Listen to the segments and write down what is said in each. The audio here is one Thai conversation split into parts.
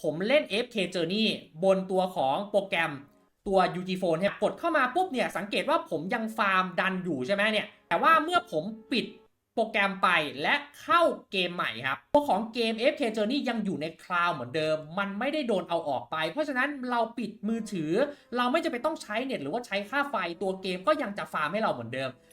ผมเล่น FK Journey บนตัวของโปรแกรมตัว UG Phone เนี่ยกดเข้ามาปุ๊บเนี่ยสังเกตว่าผมยังฟาร์มดันอยู่ใช่ไหมเนี่ย แต่ว่าเมื่อผมปิดโปรแกรมไปและเข้าเกมใหม่ครับ ตัวของเกม FK Journey ยังอยู่ในคลาวด์เหมือนเดิม มันไม่ได้โดนเอาออกไป เพราะฉะนั้นเราปิดมือถือ เราไม่จะเป็นต้องใช้เน็ตหรือว่าใช้ค่าไฟตัวเกมก็ยังจะฟาร์มให้เราเหมือนเดิม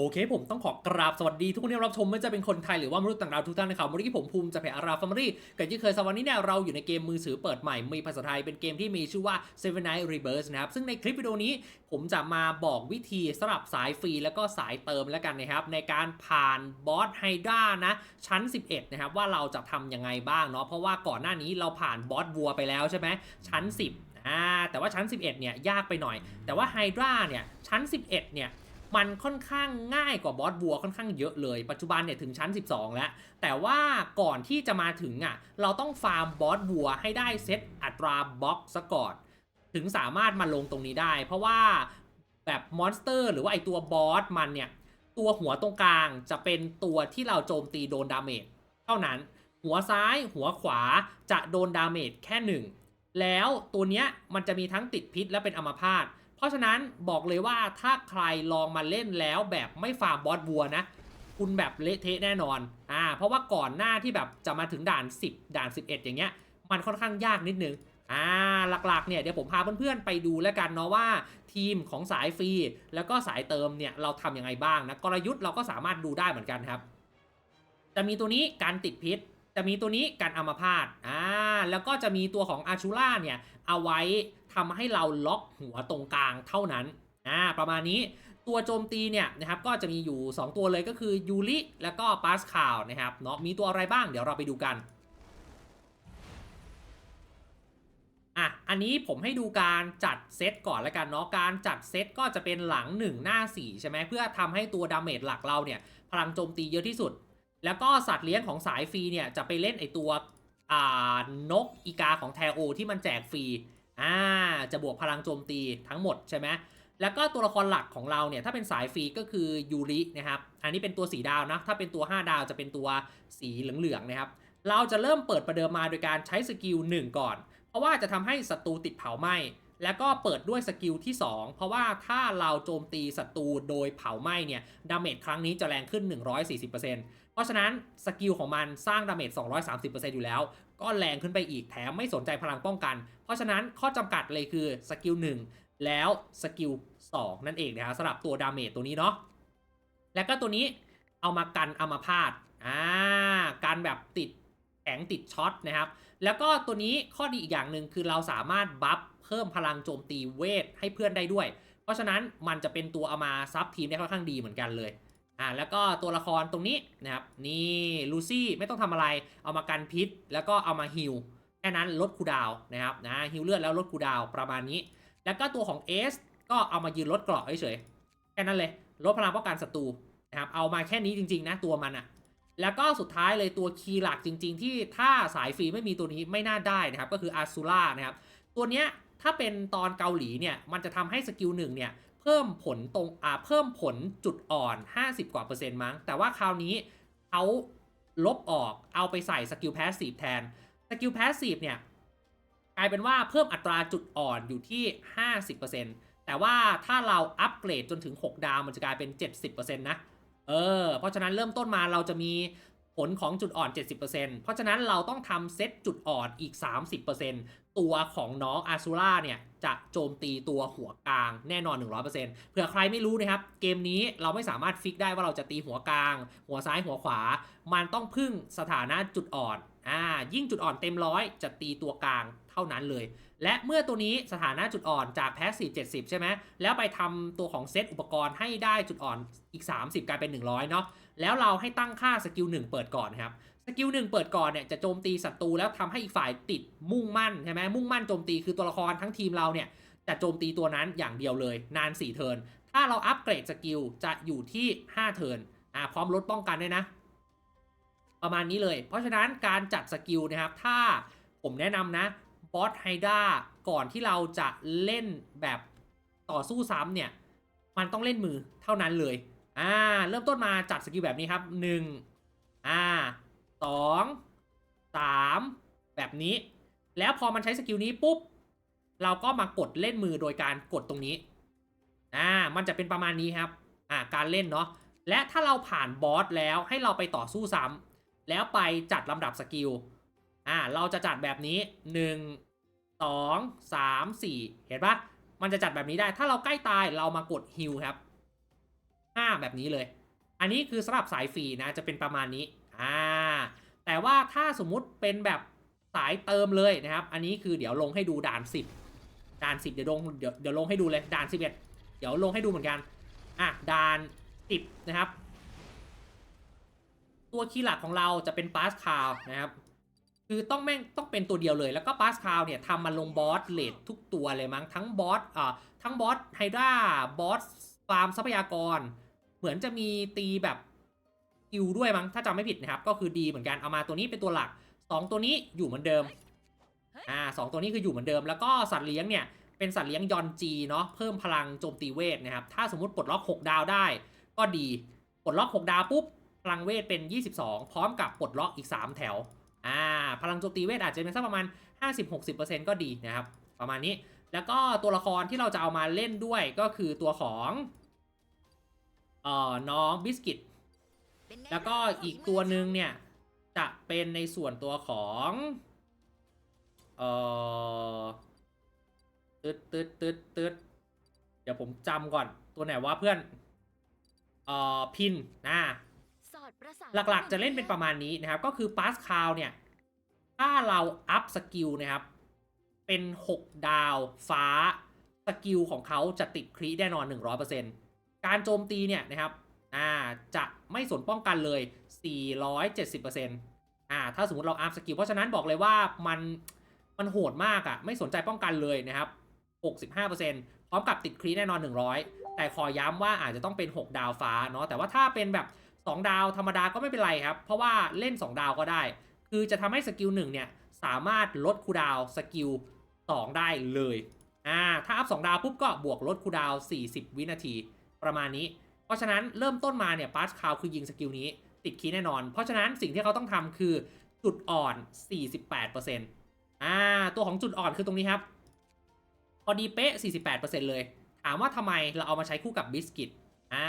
โอเคผมต้องขอกราบสวัสดีทุกคนที่รับชมไม่ว่าจะเป็นคนไทยหรือว่ามนุษย์ต่างดาวทุกท่านนะครับวันนี้ผมภูมิจะเพจอาราฟาร์มรี่กันที่เคยสวันนี้เนี่ยเราอยู่ในเกมมือถือเปิดใหม่ มีภาษาไทยเป็นเกมที่มีชื่อว่า Seven Night Rebirth นะครับ ซึ่งในคลิปวิดีโอนี้ผมจะมาบอกวิธีสำหรับสายฟรีแล้วก็สายเติมแล้วกันนะครับ ในการผ่านบอสไฮด้านะชั้น 11 นะครับว่าเราจะทำยังไงบ้างเนาะเพราะว่าก่อนหน้านี้เราผ่านบอสวัวไปแล้วใช่ไหมชั้น 10อ่าแต่ว่าชั้น 11เนี่ยยากไปหน่อย แต่ว่าไฮดราเนี่ยชั้น 11เนี่ย มันค่อนข้างง่ายกว่าบอสวัวค่อนข้างเยอะเลย ปัจจุบันเนี่ยถึงชั้น 12 แล้ว แต่ว่าก่อนที่จะมาถึงอะเราต้องฟาร์มบอสวัวให้ได้เซตอัตราบล็อกซะก่อน ถึงสามารถมาลงตรงนี้ได้ เพราะว่าแบบมอนสเตอร์หรือว่าไอตัวบอสมันเนี่ย ตัวหัวตรงกลางจะเป็นตัวที่เราโจมตีโดนดาเมจเท่านั้น หัวซ้ายหัวขวาจะโดนดาเมจแค่หนึ่งแล้วตัวเนี้ยมันจะมีทั้งติดพิษและเป็นอัมพาต เพราะฉะนั้นบอกเลยว่าถ้าใครลองมาเล่นแล้วแบบไม่ฟาร์มบอสวัวนะคุณแบบเละเทะแน่นอนอ่าเพราะว่าก่อนหน้าที่แบบจะมาถึงด่าน 10 ด่าน 11 อย่างเงี้ย มันค่อนข้างยากนิดนึงอ่าหลักๆเนี่ยเดี๋ยวผมพาเพื่อนๆไปดูแล้วกันเนาะว่าทีมของสายฟรีแล้วก็สายเติมเนี่ยเราทำยังไงบ้างนะกลยุทธ์เราก็สามารถดูได้เหมือนกันครับ จะมีตัวนี้การติดพิษจะมีตัวนี้การอัมพาตอ่าแล้วก็จะมีตัวของอาชูล่าเนี่ยเอาไว้ ทำให้เราล็อกหัวตรงกลางเท่านั้นอ่าประมาณนี้ตัวโจมตีเนี่ยนะครับก็จะมีอยู่ 2 ตัวเลยก็คือยูริแล้วก็ปาสคาลนะครับเนาะมีตัวอะไรบ้างเดี๋ยวเราไปดูกันอะอันนี้ผมให้ดูการจัดเซตก่อนแล้วกันเนาะการจัดเซตก็จะเป็นหลัง 1 หน้า 4 ใช่ไหมเพื่อทำให้ตัวดาเมจหลักเราเนี่ยพลังโจมตีเยอะที่สุด แล้วก็สัตว์เลี้ยงของสายฟรีเนี่ยจะไปเล่นไอตัวอ่านกอีกาของแทโอที่มันแจกฟรี อ่าจะบวกพลังโจมตีทั้งหมดใช่ไหมแล้วก็ตัวละครหลักของเราเนี่ยถ้าเป็นสายฟรีก็คือยูรินะครับอันนี้เป็นตัวสีดาวนะถ้าเป็นตัว 5 ดาวจะเป็นตัวสีเหลืองๆนะครับเราจะเริ่มเปิดประเดิมมาโดยการใช้สกิล1 ก่อน เพราะว่าจะทำให้ศัตรูติดเผาไหม้แล้วก็เปิดด้วยสกิลที่ 2 เพราะว่าถ้าเราโจมตีศัตรูโดยเผาไหม้เนี่ยดาเมจครั้งนี้จะแรงขึ้น 140%เพราะฉะนั้นสกิลของมันสร้างดาเมจ230%อยู่แล้ว ก็แรงขึ้นไปอีกแถมไม่สนใจพลังป้องกัน เพราะฉะนั้นข้อจำกัดเลยคือสกิล1แล้วสกิล2นั่นเองนะครับสำหรับตัวดาเมจตัวนี้เนาะแล้วก็ตัวนี้เอามากันอัมาพาตอ่าการแบบติดแข็งติดช็อตนะครับ แล้วก็ตัวนี้ข้อดีอีกอย่างหนึ่งคือเราสามารถบัฟเพิ่มพลังโจมตีเวทให้เพื่อนได้ด้วย เพราะฉะนั้นมันจะเป็นตัวเอามาซับทีมได้ค่อนข้างดีเหมือนกันเลย อ่าแล้วก็ตัวละครตรงนี้นะครับนี่ลูซี่ไม่ต้องทำอะไรเอามากันพิษ แล้วก็เอามาฮิลแค่นั้นลดคูดาวนะครับนะฮิลเลือดแล้วลดคูดาวประมาณนี้ แล้วก็ตัวของเอสก็เอามายืนลดเกราะเฉยๆแค่นั้นเลยลดพลังป้องกันศัตรูนะครับเอามาแค่นี้จริงๆนะตัวมันอะแล้วก็สุดท้ายเลยตัวคีย์หลักจริง ๆ ที่ถ้าสายฟรีไม่มีตัวนี้ไม่น่าได้นะครับก็คืออาซูล่านะครับตัวเนี้ยถ้าเป็นตอนเกาหลีเนี่ยมันจะทำให้สกิลหนึ่งเนี่ย เพิ่มผลตรงอ่าเพิ่มผลจุดอ่อน 50 กว่าเปอร์เซ็นต์มั้ง แต่ว่าคราวนี้เขาลบออกเอาไปใส่สกิลแพสซีฟแทน สกิลแพสซีฟเนี่ยกลายเป็นว่าเพิ่มอัตราจุดอ่อนอยู่ที่ 50%แต่ว่าถ้าเราอัปเกรดจนถึง 6 ดาวมันจะกลายเป็น 70%นะ เออ เพราะฉะนั้นเริ่มต้นมาเราจะมีผลของจุดอ่อน 70%เพราะฉะนั้นเราต้องทำเซตจุดอ่อนอีก 30% ตัวของน้องอาซูล่าเนี่ยจะโจมตีตัวหัวกลางแน่นอน 100%เผื่อใครไม่รู้นะครับ เกมนี้เราไม่สามารถฟิกได้ว่าเราจะตีหัวกลาง หัวซ้ายหัวขวา มันต้องพึ่งสถานะจุดอ่อนอ่ายิ่งจุดอ่อนเต็มร้อยจะตีตัวกลางเท่านั้นเลย และเมื่อตัวนี้สถานะจุดอ่อนจากแพสซีฟ70 ใช่ไหมแล้วไปทำตัวของเซตอุปกรณ์ให้ได้จุดอ่อนอีก 30 กลายเป็น 100 เนาะ แล้วเราให้ตั้งค่าสกิล1เปิดก่อนครับสกิลหนึ่งเปิดก่อนเนี่ยจะโจมตีศัตรูแล้วทำให้อีกฝ่ายติดมุ่งมั่นใช่ไหมมุ่งมั่นโจมตีคือตัวละครทั้งทีมเราเนี่ยจะโจมตีตัวนั้นอย่างเดียวเลย นาน 4 เทิร์นถ้าเราอัปเกรดสกิลจะอยู่ที่ 5 เทิร์นอ่าพร้อมลดป้องกันด้วยนะ ประมาณนี้เลย เพราะฉะนั้นการจัดสกิลนะครับ ถ้าผมแนะนำนะบอสไฮด้าก่อนที่เราจะเล่นแบบต่อสู้ซ้ำเนี่ย มันต้องเล่นมือเท่านั้นเลย อ่า เริ่มต้นมาจัดสกิลแบบนี้ครับ1อ่า2 3แบบนี้ แล้วพอมันใช้สกิลนี้ปุ๊บ เราก็มากดเล่นมือโดยการกดตรงนี้ อ่า มันจะเป็นประมาณนี้ครับ อ่า การเล่นเนาะ และถ้าเราผ่านบอสแล้วให้เราไปต่อสู้ซ้ำแล้วไปจัดลำดับสกิล อ่า เราจะจัดแบบนี้1 2 3 4เห็นปะมันจะจัดแบบนี้ได้ ถ้าเราใกล้ตายเรามากดฮิลครับ 5 แบบนี้เลย อันนี้คือสำหรับสายฟรีนะจะเป็นประมาณนี้อ่าแต่ว่าถ้าสมมุติเป็นแบบสายเติมเลยนะครับ อันนี้คือเดี๋ยวลงให้ดูด่าน 10 ด่าน 10 เดี๋ยวลงเดี๋ยวเดี๋ยวลงให้ดูเลยด่าน 11 เดี๋ยวลงให้ดูเหมือนกันอะด่าน 10 นะครับ ตัวคีย์หลักของเราจะเป็นปาสคาวนะครับคือต้องแม่งต้องเป็นตัวเดียวเลยแล้วก็ปาสคาวเนี่ยทำมันลงบอสเลดทุกตัวเลยมั้งทั้งบอสอ่าทั้งบอสไฮดราบอส ฟาร์มทรัพยากร เหมือนจะมีตีแบบกิวด้วยมั้งถ้าจำไม่ผิดนะครับ ก็คือดีเหมือนกันเอามาตัวนี้เป็นตัวหลัก 2 ตัวนี้อยู่เหมือนเดิมอ่าสองตัวนี้คืออยู่เหมือนเดิม แล้วก็สัตว์เลี้ยงเนี่ยเป็นสัตว์เลี้ยงยอนจีเนาะเพิ่มพลังโจมตีเวทนะครับถ้าสมมติปลดล็อก 6 ดาวได้ ก็ดีปลดล็อก6ดาวปุ๊บพลังเวทเป็น 22 พร้อมกับปลดล็อกอีก 3 แถวอ่าพลังโจมตีเวทอาจจะเป็นสักประมาณ 50-60%ก็ดีนะครับ ประมาณนี้แล้วก็ตัวละครที่เราจะเอามาเล่นด้วยก็คือตัวของ เอ่อน้องบิสกิตแล้วก็อีกตัวหนึ่งเนี่ยจะเป็นในส่วนตัวของเอ่อตึดตึดตึดตึดเดี๋ยวผมจำก่อนตัวไหนว่าเพื่อนเอ่อพินนะหลักๆจะเล่นเป็นประมาณนี้นะครับ ก็คือปาสคาวเนี่ย ถ้าเราอัพสกิลนะครับ เป็น 6 ดาวฟ้า สกิลของเขาจะติดครีแน่นอน 100% การโจมตีเนี่ยนะครับอ่าจะไม่สนป้องกันเลย 470%อ่าถ้าสมมติเราอัพสกิลเพราะฉะนั้นบอกเลยว่ามันมันโหดมากอะ่ะไม่สนใจป้องกันเลยนะครับ 65%พร้อมกับติดครีแน่นอน 100 แต่ขอย้ำว่าอาจจะต้องเป็น 6 ดาวฟ้าเนาะแต่ว่าถ้าเป็นแบบ 2 ดาวธรรมดาก็ไม่เป็นไรครับ เพราะว่าเล่น 2 ดาวก็ได้ คือจะทำให้สกิล1เนี่ยสามารถลดคูดาวสกิล2ได้เลยอ่าถ้าอัพ 2 ดาวปุ๊บก็บวกลดคูดาว 40 วินาที ประมาณนี้ เพราะฉะนั้นเริ่มต้นมาเนี่ยปาร์ชคาวคือยิงสกิลนี้ติดคีย์แน่นอน เพราะฉะนั้นสิ่งที่เขาต้องทำคือจุดอ่อน 48%อ่าตัวของจุดอ่อนคือตรงนี้ครับพอดีเป๊ะ 48%เลย ถามว่าทำไมเราเอามาใช้คู่กับบิสกิตอ่า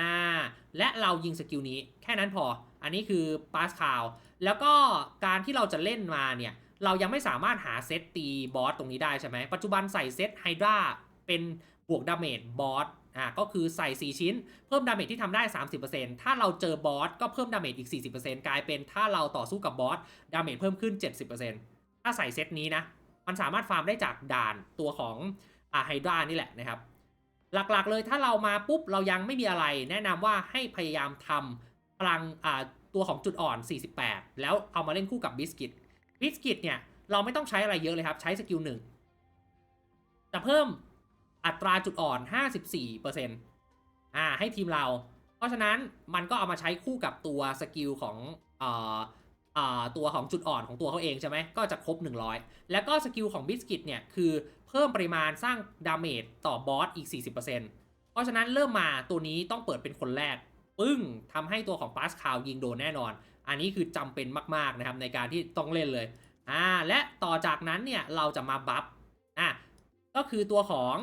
และเรายิงสกิลนี้แค่นั้นพอ อันนี้คือปาสคาวแล้วก็การที่เราจะเล่นมาเนี่ย เรายังไม่สามารถหาเซตตีบอสตรงนี้ได้ใช่ไหม ปัจจุบันใส่เซตไฮดราเป็นบวกดาเมจบอส อ่าก็คือใส่ 4 ชิ้น เพิ่มดาเมจที่ทำได้ 30%ถ้าเราเจอบอสก็เพิ่มดาเมจอีก 40%กลายเป็นถ้าเราต่อสู้กับบอสดาเมจเพิ่มขึ้น 70%ถ้าใส่เซตนี้นะ มันสามารถฟาร์มได้จากด่านตัวของอ่าไฮดรานี่แหละนะครับ หลักๆเลยถ้าเรามาปุ๊บเรายังไม่มีอะไร แนะนำว่าให้พยายามทำพลังอ่าตัวของจุดอ่อน 48 แล้วเอามาเล่นคู่กับบิสกิตบิสกิตเนี่ยเราไม่ต้องใช้อะไรเยอะเลยครับใช้สกิลหนึ่งจะเพิ่ม อัตราจุดอ่อน 54%อ่าให้ทีมเรา เพราะฉะนั้นมันก็เอามาใช้คู่กับตัวสกิลของเอ่อเอ่อตัวของจุดอ่อนของตัวเขาเองใช่ไหมก็จะครบ 100 แล้วก็สกิลของบิสกิตเนี่ยคือเพิ่มปริมาณสร้างดาเมจต่อบอสอีก 40%เพราะฉะนั้นเริ่มมาตัวนี้ต้องเปิดเป็นคนแรก ปึ้งทำให้ตัวของปาสคาวยิงโดนแน่นอน อันนี้คือจำเป็นมากๆนะครับในการที่ต้องเล่นเลยอ่าและต่อจากนั้นเนี่ยเราจะมาบัฟอะก็คือตัวของ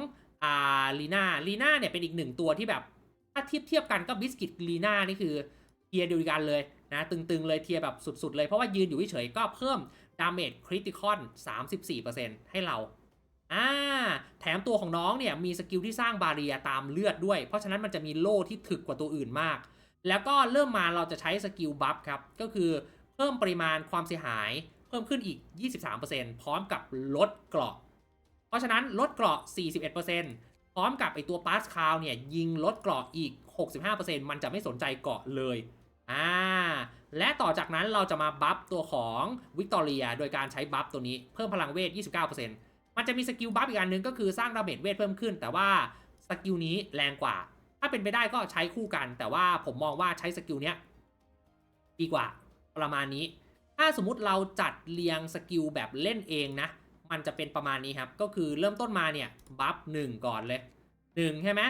อ่าลีน่าลีน่าเนี่ยเป็นอีกหนึ่งตัวที่แบบถ้าเทียบเทียบกันก็บิสกิตลีน่านี่คือเทียร์เดียวกันเลยนะตึงๆเลยเทียร์แบบสุดๆเลยเพราะว่ายืนอยู่เฉยๆก็เพิ่มดาเมจคริติคอน34%ให้เราอ่าแถมตัวของน้องเนี่ยมีสกิลที่สร้างบาเรียตามเลือดด้วย เพราะฉะนั้นมันจะมีโล่ที่ถึกกว่าตัวอื่นมาก แล้วก็เริ่มมาเราจะใช้สกิลบัฟครับ ก็คือเพิ่มปริมาณความเสียหายเพิ่มขึ้นอีก 23%พร้อมกับลดเกราะ เพราะฉะนั้นลดเกราะ 41%พร้อมกับไอตัวปาสคาวเนี่ยยิงลดเกราะอีก 65%มันจะไม่สนใจเกราะเลย อ่า และต่อจากนั้นเราจะมาบัฟตัวของวิกตอเรียโดยการใช้บัฟตัวนี้เพิ่มพลังเวท 29%มันจะมีสกิลบัฟอีกอันนึงก็คือสร้างดาเมจเวทเพิ่มขึ้น แต่ว่าสกิลนี้แรงกว่า ถ้าเป็นไปได้ก็ใช้คู่กัน แต่ว่าผมมองว่าใช้สกิลเนี้ยดีกว่าประมาณนี้ ถ้าสมมุติเราจัดเรียงสกิลแบบเล่นเองนะ มันจะเป็นประมาณนี้ครับ ก็คือเริ่มต้นมาเนี่ยบัฟหนึ่งก่อนเลยหนึ่งใช่ไหม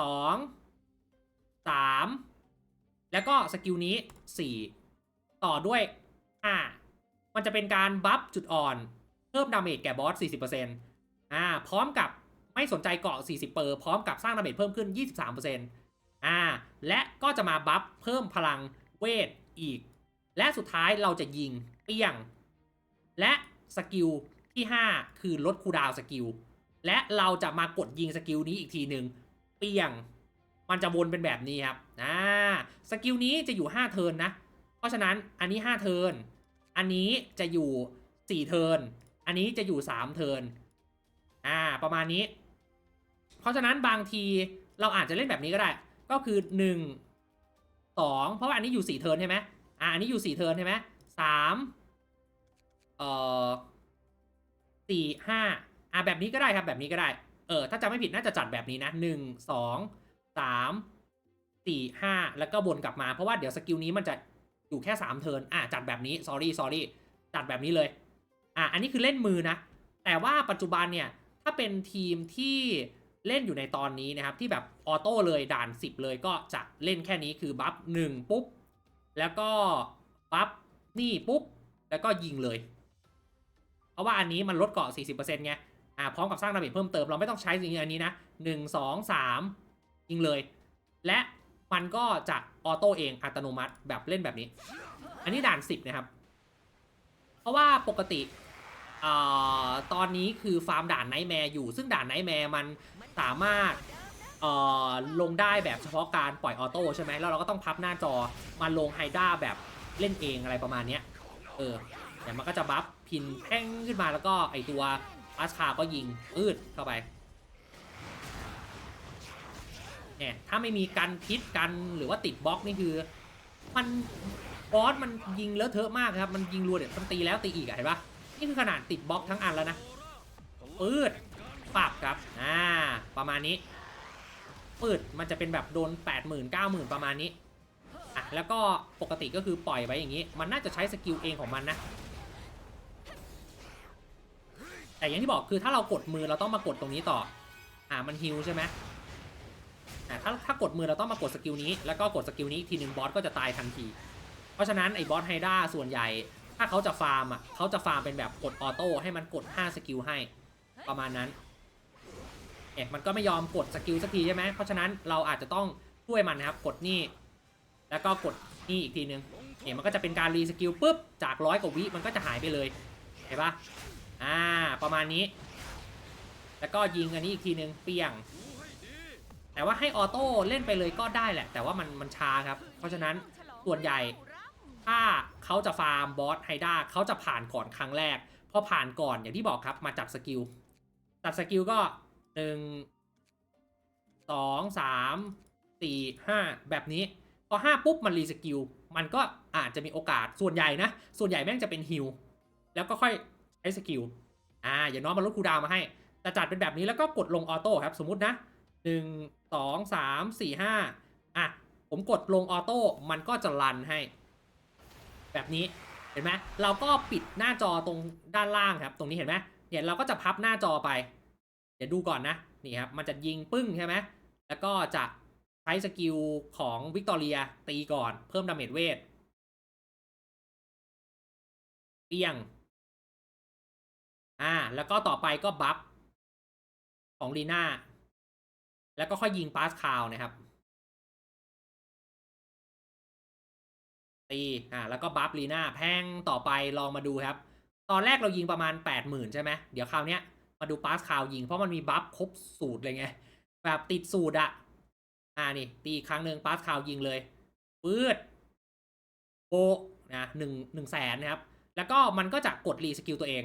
สองสามแล้วก็สกิลนี้สี่ต่อด้วยห้ามันจะเป็นการบัฟจุดอ่อน เพิ่มดาเมจแก่บอส40%อ่าพร้อมกับไม่สนใจเกาะ 40 เปอร์ พร้อมกับสร้างดาเมจเพิ่มขึ้น 23%อ่า และก็จะมาบัฟเพิ่มพลังเวทอีก และสุดท้ายเราจะยิงเปี้ยง และ สกิลที่ 5 คือลดคูดาวสกิล และเราจะมากดยิงสกิลนี้อีกทีหนึ่งเปียง มันจะวนเป็นแบบนี้ครับอ่าสกิลนี้จะอยู่ 5 เทินนะ เพราะฉะนั้นอันนี้ 5 เทิน อันนี้จะอยู่ 4 เทิน อันนี้จะอยู่ 3 เทินอ่าประมาณนี้ เพราะฉะนั้นบางทีเราอาจจะเล่นแบบนี้ก็ได้ ก็คือ 1 2 เพราะว่าอันนี้อยู่ 4 เทินใช่ไหมอ่าอันนี้อยู่ 4 เทินใช่ไหมสาม เอ่อสี่ห้าอ่าแบบนี้ก็ได้ครับแบบนี้ก็ได้ เออถ้าจำไม่ผิดน่าจะจัดแบบนี้นะหนึ่งสองสามสี่ห้าแล้วก็วนกลับมาเพราะว่าเดี๋ยวสกิลนี้มันจะอยู่แค่สามเทิร์นอ่าจัดแบบนี้ sorry sorry จัดแบบนี้เลยอะอันนี้คือเล่นมือนะ แต่ว่าปัจจุบันเนี่ยถ้าเป็นทีมที่เล่นอยู่ในตอนนี้นะครับ ที่แบบออโต้เลยด่าน 10 เลยก็จะเล่นแค่นี้คือบัฟหนึ่งปุ๊บ แล้วก็บัฟนี่ปุ๊บ แล้วก็ยิงเลย ราะว่าอันนี้มันลดเกาะ 40%ไงอ่าพร้อมกับสร้างดาเมจเพิ่มเติมเราไม่ต้องใช้สิ่งอันนี้นะ1 2 3 ยิงเลย และมันก็จะออโต้เองอัตโนมัติแบบเล่นแบบนี้ อันนี้ด่าน 10 นะครับ เพราะว่าปกติอ่อตอนนี้คือฟาร์มด่านไนท์แมร์อยู่ ซึ่งด่านไนท์แมร์มันสามารถอ่อลงได้แบบเฉพาะการปล่อยออโต้ใช่ไหมแล้วเราก็ต้องพับหน้าจอมาลงไฮด้าแบบเล่นเองอะไรประมาณเนี้ยเออเดี๋ยวมันก็จะบัฟ พินแพ่งขึ้นมาแล้วก็ไอตัวอาชาก็ยิงอืดเข้าไปเนี่ยถ้าไม่มีกันพิษกันหรือว่าติดบล็อกนี่คือ มันบอสมันยิงเลอะเทอะมากครับ มันยิงรัวเดี๋ยวมันตีแล้วตีอีกอะเห็นปะนี่คือขนาดติดบล็อกทั้งอันแล้วนะปืดปับครับอ่าประมาณนี้ปืดมันจะเป็นแบบโดน 8 0 0 0 0 9 0,000 ประมาณนี้อะแล้วก็ปกติก็คือปล่อยไว้อย่างนี้ มันน่าจะใช้สกิลเองของมันนะ แต่อย่างที่บอกคือถ้าเรากดมือเราต้องมากดตรงนี้ต่อ อ่ามันฮิวใช่ไหมอ่าถ้าถ้ากดมือเราต้องมากดสกิลนี้ แล้วก็กดสกิลนี้ทีหนึ่งบอสก็จะตายทันที เพราะฉะนั้นไอ้บอสไฮด้าส่วนใหญ่ ถ้าเขาจะฟาร์มอะเขาจะฟาร์มเป็นแบบกดออโต้ให้มันกด 5 สกิลให้ ประมาณนั้นเอ๊ะมันก็ไม่ยอมกดสกิลสักทีใช่ไหมเพราะฉะนั้นเราอาจจะต้องช่วยมันนะครับกดนี่ แล้วก็กดนี่อีกทีนึงเนี่ยมันก็จะเป็นการรีสกิลปุ๊บจากร้อยกว่าวิมันก็จะหายไปเลยเห็นปะ อ่า ประมาณนี้ แล้วก็ยิงอันนี้อีกทีนึงเปียง แต่ว่าให้ออโต้เล่นไปเลยก็ได้แหละ แต่ว่ามันมันช้าครับ เพราะฉะนั้นส่วนใหญ่ ถ้าเขาจะฟาร์มบอสไฮด้าเขาจะผ่านก่อนครั้งแรก พอผ่านก่อนอย่างที่บอกครับมาจับสกิล จับสกิลก็หนึ่งสองสามสี่ห้าแบบนี้ พอห้าปุ๊บมันรีสกิล มันก็อาจจะมีโอกาสส่วนใหญ่นะ ส่วนใหญ่แม่งจะเป็นฮิลแล้วก็ค่อย ใช้สกิลอ่าอย่างน้อยมันลดคูดาวมาให้ แต่จัดเป็นแบบนี้แล้วก็กดลงออโต้ครับสมมุตินะหนึ่งสองสามสี่ห้าอะ ผมกดลงออโต้มันก็จะรันให้ แบบนี้เห็นไหมเราก็ปิดหน้าจอตรงด้านล่างครับ ตรงนี้เห็นไหมเนี่ยเราก็จะพับหน้าจอไป เดี๋ยวดูก่อนนะนี่ครับมันจะยิงปึ้งใช่ไหมแล้วก็จะใช้สกิลของวิกตอเรียตีก่อนเพิ่มดาเมจเวทเปี้ยง อ่า แล้วก็ต่อไปก็บัฟของลีน่า แล้วก็ค่อยยิงปาสคาวนะครับ ตี อ่า แล้วก็บัฟลีน่า แพงต่อไปลองมาดูครับ ตอนแรกเรายิงประมาณ 80,000 ใช่ไหม เดี๋ยวคราวเนี้ยมาดูปาสคาวยิง เพราะมันมีบัฟครบสูตรเลยไง แบบติดสูตรอะอ่า นี่ ตีอีกครั้งหนึ่งปาสคาวยิงเลยปืดโบนะหนึ่งหนึ่งแสนนะครับ แล้วก็มันก็จะกดรีสกิลตัวเอง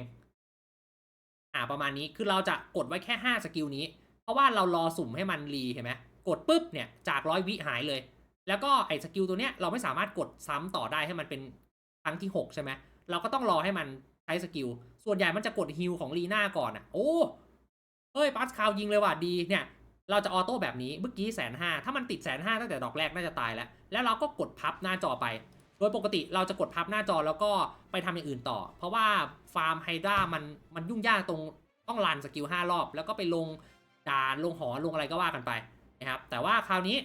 อ่าประมาณนี้คือเราจะกดไว้แค่ 5 สกิลนี้ เพราะว่าเรารอสุ่มให้มันรีเห็นไหมกดปุ๊บเนี่ยจากร้อยวิหายเลย แล้วก็ไอ้สกิลตัวเนี้ยเราไม่สามารถกดซ้ำต่อได้ให้มันเป็นครั้งที่ 6 ใช่ไหมเราก็ต้องรอให้มันใช้สกิล ส่วนใหญ่มันจะกดฮิลของลีน่าก่อนอะ โอ้เฮ้ยปัสคาวยิงเลยว่ะดีเนี่ยเราจะออโต้แบบนี้เมื่อกี้แสนห้าถ้ามันติดแสนห้าตั้งแต่ดอกแรกน่าจะตายแล้ว แล้วเราก็กดพับหน้าจอไป โดยปกติเราจะกดพับหน้าจอแล้วก็ไปทำอย่างอื่นต่อ เพราะว่าฟาร์มไฮดรามันมันยุ่งยากตรงต้องรันสกิล5รอบ แล้วก็ไปลงด่านลงหอลงอะไรก็ว่ากันไปนะครับแต่ว่าคราวนี้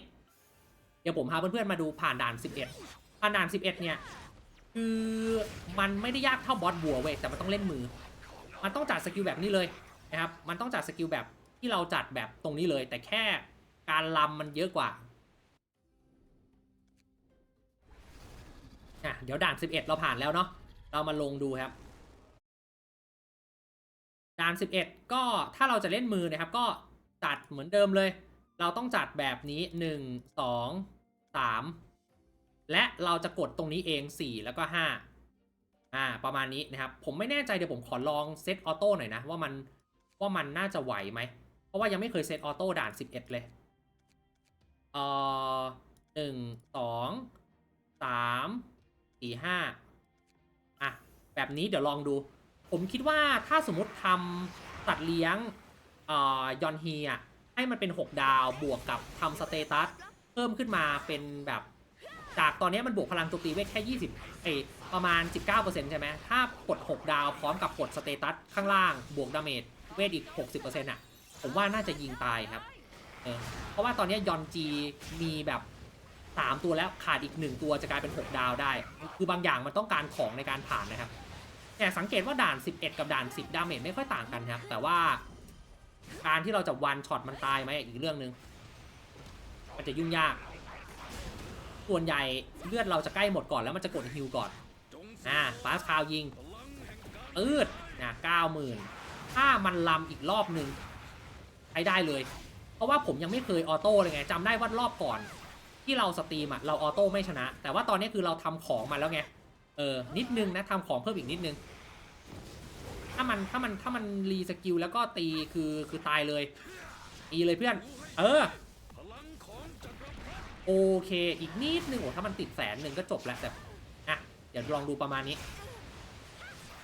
เดี๋ยวผมพาเพื่อนๆมาดูผ่านด่าน 11ผ่านด่าน 11 เนี่ยคือมันไม่ได้ยากเท่าบอสบัวเว้ยแต่มันต้องเล่นมือ มันต้องจัดสกิลแบบนี้เลยนะครับมันต้องจัดสกิลแบบที่เราจัดแบบตรงนี้เลย แต่แค่การลำมันเยอะกว่า อะเดี๋ยวด่าน 11 เราผ่านแล้วเนาะเรามาลงดูครับ ด่าน 11 ก็ถ้าเราจะเล่นมือนะครับ ก็จัดเหมือนเดิมเลย เราต้องจัดแบบนี้ 1 2 3 และเราจะกดตรงนี้เอง 4 แล้วก็ 5 อ่า ประมาณนี้นะครับ ผมไม่แน่ใจเดี๋ยวผมขอลองเซตออโต้หน่อยนะ ว่ามันว่ามันน่าจะไหวไหม เพราะว่ายังไม่เคยเซตออโต้ด่าน 11 เลยเอ่อหนึ่งสองสาม สี่ห้าอะ แบบนี้เดี๋ยวลองดู ผมคิดว่าถ้าสมมติทำสัตว์เลี้ยงเอ่อยอนฮีอะให้มันเป็น 6 ดาวบวกกับทำสเตตัสเพิ่มขึ้นมาเป็นแบบจากตอนนี้มันบวกพลังโจมตีเวทแค่ 20เอประมาณ 19%ใช่ไหมถ้ากด 6 ดาวพร้อมกับกดสเตตัสข้างล่างบวกดาเมจเวทอีก 60%อะ ผมว่าน่าจะยิงตายครับ เออ เพราะว่าตอนนี้ยอนจีมีแบบ 3ตัวแล้วขาดอีก1ตัวจะกลายเป็น6ดาวได้ คือบางอย่างมันต้องการของในการผ่านนะครับ แต่สังเกตว่าด่าน 11 กับด่าน 10 ดาเมจไม่ค่อยต่างกันครับ แต่ว่าการที่เราจะวันช็อตมันตายไหมอีกเรื่องหนึ่งมันจะยุ่งยาก ส่วนใหญ่เลือดเราจะใกล้หมดก่อนแล้วมันจะกดฮิวก่อน อ่าฟาสคาวยิงอืดนะเก้าหมื่นถ้ามันลำอีกรอบหนึ่งใช้ได้เลย เพราะว่าผมยังไม่เคยออโต้เลยไงจำได้ว่ารอบก่อน ที่เราสตรีมอะเราออโต้ไม่ชนะ แต่ว่าตอนนี้คือเราทำของมาแล้วไง เออ นิดนึงนะทำของเพิ่มอีกนิดนึง ถ้ามันถ้ามันถ้ามันรีสกิลแล้วก็ตีคือคือตายเลยตีเลยเพื่อน เออ โอเค อีกนิดนึงโอ้ถ้ามันติดแสนหนึ่งก็จบแล้วแต่อะเดี๋ยวลองดูประมาณนี้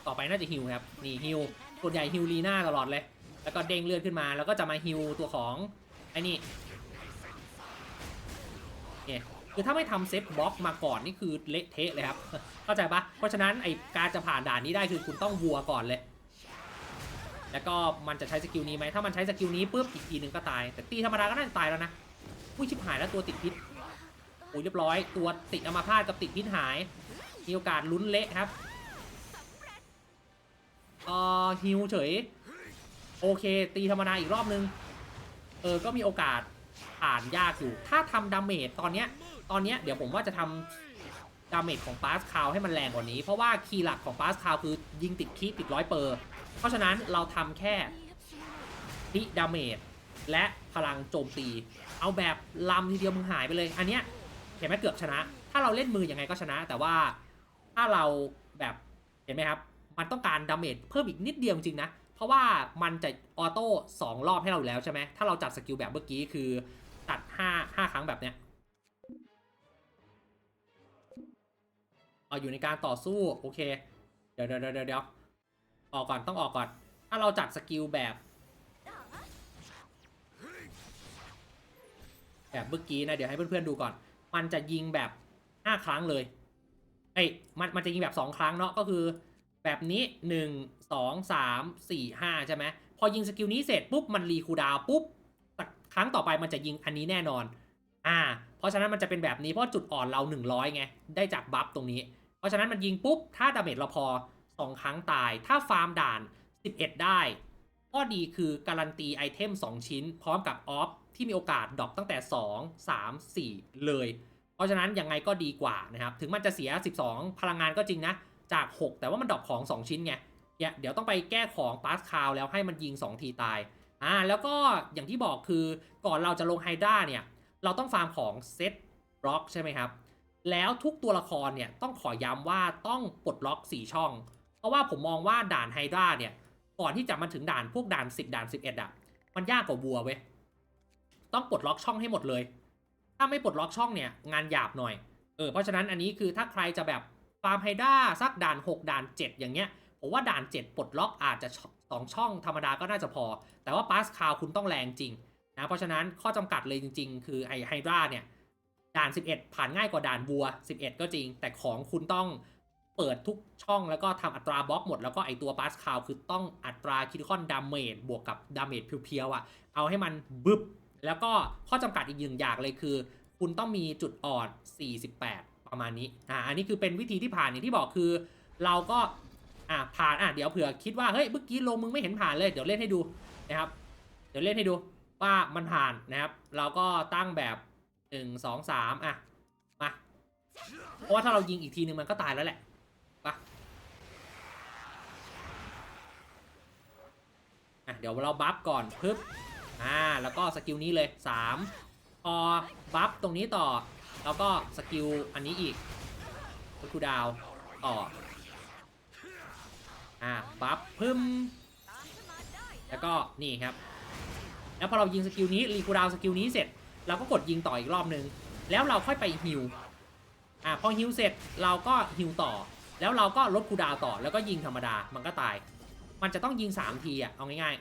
ต่อไปน่าจะฮิวครับ นี่ฮิวส่วนใหญ่ฮิวลีน่าตลอดเลย แล้วก็เด้งเลือดขึ้นมา แล้วก็จะมาฮิวตัวของไอ้นี่ คือถ้าไม่ทำเซฟบล็อกมาก่อนนี่คือเละเทะเลยครับ เข้าใจปะเพราะฉะนั้นไอการจะผ่านด่านนี้ได้คือคุณต้องวัวก่อนเลย แล้วก็มันจะใช้สกิลนี้ไหมถ้ามันใช้สกิลนี้ปุ๊บอีกทีหนึ่งก็ตาย แต่ตีธรรมดาก็น่าจะตายแล้วนะอุ้ยชิบหายแล้วตัวติดพิษโอ้ยเรียบร้อย ตัวติดอมาพาตกับติดพิษหาย มีโอกาสลุ้นเละครับเอ่อฮิวเฉย โอเค ตีธรรมดาอีกรอบนึง เออ ก็มีโอกาสผ่านยากอยู่ ถ้าทำดาเมจตอนเนี้ย ตอนนี้เดี๋ยวผมว่าจะทำดาเมจของปาสคาวให้มันแรงกว่านี้ เพราะว่าคีย์หลักของปาสคาวคือยิงติดคีย์ติดร้อยเปอร์ เพราะฉะนั้นเราทำแค่พิดาเมจและพลังโจมตี เอาแบบลำทีเดียวมึงหายไปเลย อันเนี้ยเห็นไหมเกือบชนะ ถ้าเราเล่นมืออยังไงก็ชนะ แต่ว่าถ้าเราแบบเห็นไหมครับ มันต้องการดาเมจเพิ่มอีกนิดเดียวจริงนะ เพราะว่ามันจะออโต้สองรอบให้เราอยู่แล้วใช่ไหมถ้าเราจัดสกิลแบบเมื่อกี้คือตัดห้าห้าครั้งแบบเนี้ย เอาอยู่ในการต่อสู้โอเค เดี๋ยวเดี๋ยวเดี๋ยวเดี๋ยวออกก่อนต้องออกก่อน ถ้าเราจัดสกิลแบบ แบบเมื่อกี้นะเดี๋ยวให้เพื่อนๆดูก่อน มันจะยิงแบบ5ครั้งเลยเอ้มันมันจะยิงแบบ2ครั้งเนาะก็คือแบบนี้1 2 3 4 5ใช่ไหมพอยิงสกิลนี้เสร็จปุ๊บมันรีคูดาวปุ๊บครั้งต่อไปมันจะยิงอันนี้แน่นอน อ่า เพราะฉะนั้นมันจะเป็นแบบนี้เพราะจุดอ่อนเรา 100ไง ได้จากบัฟตรงนี้ เพราะฉะนั้นมันยิงปุ๊บ ถ้าดาเมจเราพอ 2 ครั้งตาย ถ้าฟาร์มด่าน 11 ได้ ข้อดีคือการันตีไอเทม 2 ชิ้น พร้อมกับออฟที่มีโอกาสดรอปตั้งแต่ 2 3 4 เลย เพราะฉะนั้นยังไงก็ดีกว่านะครับ ถึงมันจะเสีย 12 พลังงานก็จริงนะ จาก 6 แต่ว่ามันดรอปของ 2 ชิ้นไงเนี่ยเดี๋ยวต้องไปแก้ของปาสคาวแล้วให้มันยิง 2 ทีตาย อ่า แล้วก็อย่างที่บอกคือก่อนเราจะลงไฮด้าเนี่ย เราต้องฟาร์มของเซตบล็อกใช่ไหมครับ แล้วทุกตัวละครเนี่ยต้องขอย้ำว่าต้องปลดล็อก 4 ช่อง เพราะว่าผมมองว่าด่านไฮด้าเนี่ย ก่อนที่จะมาถึงด่านพวกด่าน 10 ด่าน 11 อะ มันยากกว่าวัวเว้ย ต้องปลดล็อกช่องให้หมดเลย ถ้าไม่ปลดล็อกช่องเนี่ยงานหยาบหน่อย เออ เพราะฉะนั้นอันนี้คือถ้าใครจะแบบฟาร์มไฮด้าสักด่าน 6 ด่าน 7 อย่างเงี้ย ผมว่าด่าน 7 ปลดล็อกอาจจะสองช่องธรรมดาก็น่าจะพอ แต่ว่าปาสคาวคุณต้องแรงจริง นะเพราะฉะนั้นข้อจำกัดเลยจริง ๆ คือไอไฮด้าเนี่ยด่าน 11 ผ่านง่ายกว่าด่านวัว 11 ก็จริง แต่ของคุณต้องเปิดทุกช่องแล้วก็ทำอัตราบล็อกหมด แล้วก็ไอตัวปาสคาวคือต้องอัตราคิดคอนดาเมจบวกกับดาเมจเพียวๆอะเอาให้มันบึบแล้วก็ข้อจำกัดอีกหนึ่งอย่างเลยคือ คุณต้องมีจุดอ่อน 48 ประมาณนี้อ่าอันนี้คือเป็นวิธีที่ผ่านอย่างที่บอกคือ เราก็อ่าผ่านอะเดี๋ยวเผื่อคิดว่าเฮ้ยเมื่อกี้ลงมึงไม่เห็นผ่านเลยเดี๋ยวเล่นให้ดูนะครับเดี๋ยวเล่นให้ดู ว่ามันผ่านนะครับ เราก็ตั้งแบบ1 2 3อะ มา เพราะว่าถ้าเรายิงอีกทีนึงมันก็ตายแล้วแหละไปะอะเดี๋ยวเราบัฟก่อนปึ๊บอ่าแล้วก็สกิลนี้เลย 3 พอบัฟตรงนี้ต่อ แล้วก็สกิลอันนี้อีกคูลดาวต่ออ่าบัฟพึ่มแล้วก็นี่ครับ แล้วพอเรายิงสกิลนี้รีคูดาวสกิลนี้เสร็จ เราก็กดยิงต่ออีกรอบนึง แล้วเราค่อยไปฮิวอ่าพอฮิวเสร็จเราก็ฮิวต่อ แล้วเราก็ลดคูดาวต่อแล้วก็ยิงธรรมดามันก็ตาย มันจะต้องยิง 3 ทีอะเอาง่าย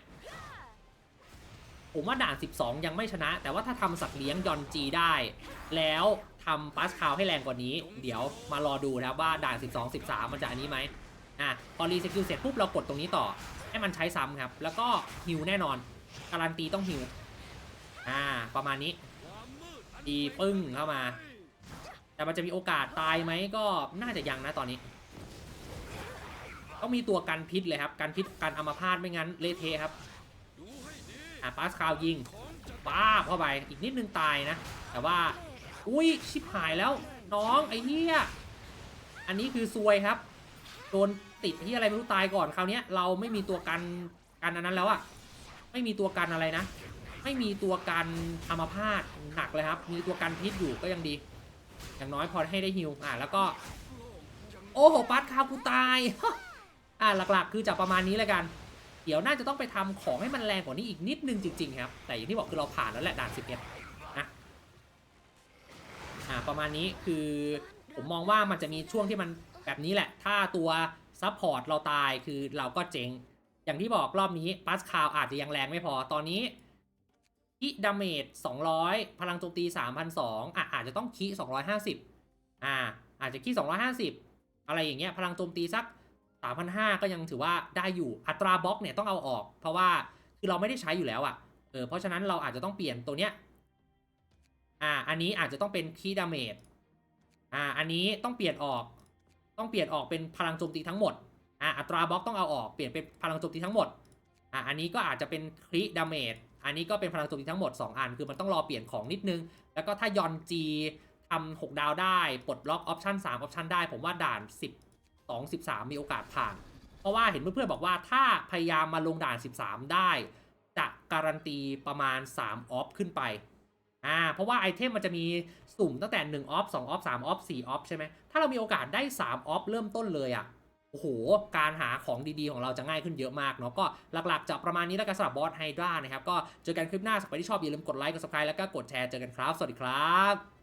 ๆ ผมว่าด่าน 12 ยังไม่ชนะ แต่ว่าถ้าทำสัตว์เลี้ยงยอนจีได้ แล้วทำปัสคาวให้แรงกว่านี้ เดี๋ยวมารอดูนะว่าด่าน 12 13 มันจะอันนี้ไหมอะพอรีสกิลเสร็จปุ๊บเรากดตรงนี้ต่อ ให้มันใช้ซ้ำครับ แล้วก็ฮิวแน่นอน การันตีต้องฮิว อ่า ประมาณนี้ดีปึ้งเข้ามา แต่มันจะมีโอกาสตายไหมก็น่าจะยังนะตอนนี้ ต้องมีตัวกันพิษเลยครับ กันพิษกันอัมพาตไม่งั้นเละเทะครับ อะปาสคาวยิงป้าเข้าไปอีกนิดนึงตายนะ แต่ว่า อุ้ยชิบหายแล้วน้องไอ้เหี้ย อันนี้คือซวยครับ โดนติดที่อะไรไม่รู้ตายก่อนคราวนี้เราไม่มีตัวกันกันอันนั้นแล้วอะ ไม่มีตัวกันอะไรนะ ไม่มีตัวกันอัมพาตหนักเลยครับ มีตัวกันพิษอยู่ก็ยังดี อย่างน้อยพอให้ได้ฮิวอะแล้วก็ โอ้โหปัดคาวกูตาย อะหลักๆ คือจะประมาณนี้แล้วกัน เดี๋ยวน่าจะต้องไปทำของให้มันแรงกว่านี้อีกนิดนึงจริงๆครับ แต่อย่างที่บอกคือเราผ่านแล้วแหละด่าน11นะอ่าประมาณนี้คือผมมองว่ามันจะมีช่วงที่มันแบบนี้แหละ ถ้าตัวซัพพอร์ตเราตายคือเราก็เจ๊ง อย่างที่บอกรอบนี้ปัสคาวอาจจะยังแรงไม่พอตอนนี้คิดาเมจ200 พลังโจมตี 3,200อะอาจจะต้องคิ250 อ่า อาจจะคิ250 อะไรอย่างเงี้ย พลังโจมตีสัก 3,500 ก็ยังถือว่าได้อยู่ อัตราบล็อกเนี่ยต้องเอาออก เพราะว่าคือเราไม่ได้ใช้อยู่แล้วอะ่ะ เออ เพราะฉะนั้นเราอาจจะต้องเปลี่ยนตัวเนี้ย อ่า อันนี้อาจจะต้องเป็นคีดาเมจ อ่า อันนี้ต้องเปลี่ยนออก ต้องเปลี่ยนออกเป็นพลังโจมตีทั้งหมด อ่าอัตราบล็อกต้องเอาออกเปลี่ยนเป็นพลังโจมตีทั้งหมดอ่าอันนี้ก็อาจจะเป็นคริดาเมจอันนี้ก็เป็นพลังโจมตีทั้งหมด 2 อัน คือมันต้องรอเปลี่ยนของนิดนึง แล้วก็ถ้ายอนจีทำ6ดาวได้ปลดล็อกออปชั่น3ออปชั่นได้ผมว่าด่าน 10 2 13 มีโอกาสผ่าน เพราะว่าเห็นเพื่อนๆบอกว่าถ้าพยายามมาลงด่าน 13 ได้ จะการันตีประมาณ 3 ออฟขึ้นไปอ่าเพราะว่าไอเทมมันจะมีสุ่มตั้งแต่1ออฟ2ออฟ3ออฟ4ออฟใช่ไหมถ้าเรามีโอกาสได้ 3 ออฟเริ่มต้นเลยอะ่ะ โอ้โห การหาของดีๆ ของเราจะง่ายขึ้นเยอะมากเนาะ ก็หลักๆ จะประมาณนี้แล้วกันสำหรับบอสไฮดรานะครับ ก็เจอกันคลิปหน้าสักไปที่ชอบอย่าลืมกดไลค์ กดซับสไครต์แล้วก็กดแชร์ เจอกันครับ สวัสดีครับ